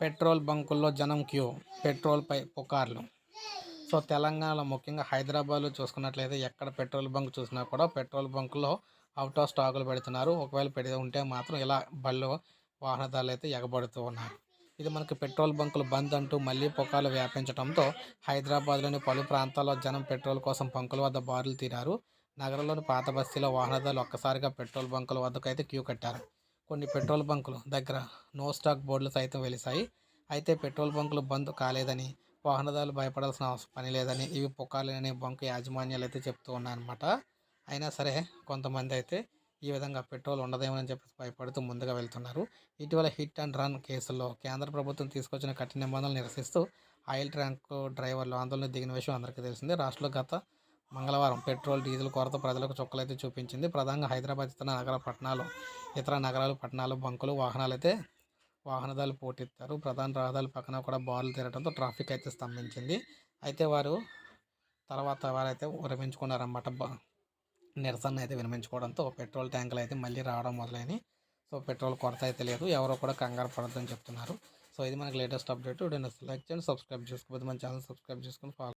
Petrol బంకుల్లో జనం queue పెట్రోల్పై పుకార్లు. So తెలంగాణలో ముఖ్యంగా హైదరాబాద్లో చూసుకున్నట్లయితే ఎక్కడ పెట్రోల్ బంక్ చూసినా కూడా పెట్రోల్ బంకులో అవుట్ ఆఫ్ స్టాకులు పెడుతున్నారు. ఒకవేళ పెడితే ఉంటే మాత్రం ఇలా బళ్ళు వాహనదారులు అయితే ఎగబడుతూ ఉన్నారు. ఇది మనకి పెట్రోల్ బంకులు బంద్ అంటూ మళ్ళీ పుకార్లు వ్యాపించడంతో హైదరాబాద్లోని పలు ప్రాంతాల్లో జనం పెట్రోల్ కోసం బంకుల వద్ద బారులు తీరారు. నగరంలోని పాత బస్తీలో వాహనదారులు ఒక్కసారిగా పెట్రోల్ బంకుల వద్దకు అయితే క్యూ కట్టారు. కొన్ని పెట్రోల్ బంకులు దగ్గర నో స్టాక్ బోర్డులు సైతం వెలిశాయి. అయితే పెట్రోల్ బంకులు బంద్ కాలేదని వాహనదారులు భయపడాల్సిన అవసరం పని లేదని ఇవి పుకార్లేని బంకు యాజమాన్యాలు అయితే చెప్తూ ఉన్నాయన్నమాట అయినా సరే కొంతమంది అయితే ఈ విధంగా పెట్రోల్ ఉండదేమో అని చెప్పి భయపడుతూ ముందుగా వెళ్తున్నారు. ఇటీవల హిట్ అండ్ రన్ కేసుల్లో కేంద్ర ప్రభుత్వం తీసుకొచ్చిన కఠిన నిబంధనలు నిరసిస్తూ ఆయిల్ ట్యాంక్ డ్రైవర్లు ఆందోళన దిగిన విషయం అందరికీ తెలిసిందే. రాష్ట్రంలో గత మంగళవారం పెట్రోల్ డీజిల్ కొరత ప్రజలకు చుక్కలైతే చూపించింది. ప్రధానంగా హైదరాబాద్ ఇతర నగర పట్టణాలు ఇతర నగరాలు పట్టణాలు బంకులు వాహనాలు అయితే వాహనదారులు పోటెత్తారు. ప్రధాన రహదారుల పక్కన కూడా బాలు తిరగడంతో ట్రాఫిక్ అయితే స్తంభించింది. అయితే వారు తర్వాత వారైతే విరమించుకున్నారన్నమాట. నిరసన అయితే విరమించుకోవడంతో పెట్రోల్ ట్యాంకులు అయితే మళ్ళీ రావడం మొదలైనవి సో పెట్రోల్ కొరత అయితే లేదు. ఎవరో కూడా కంగారు పడద్దని చెప్తున్నారు. సో ఇది మనకి లేటెస్ట్ అప్డేట్. లైక్ చేయండి సబ్స్క్రైబ్ చేసుకోకపోతే మన ఛానల్ సబ్స్క్రైబ్ చేసుకుని ఫాలో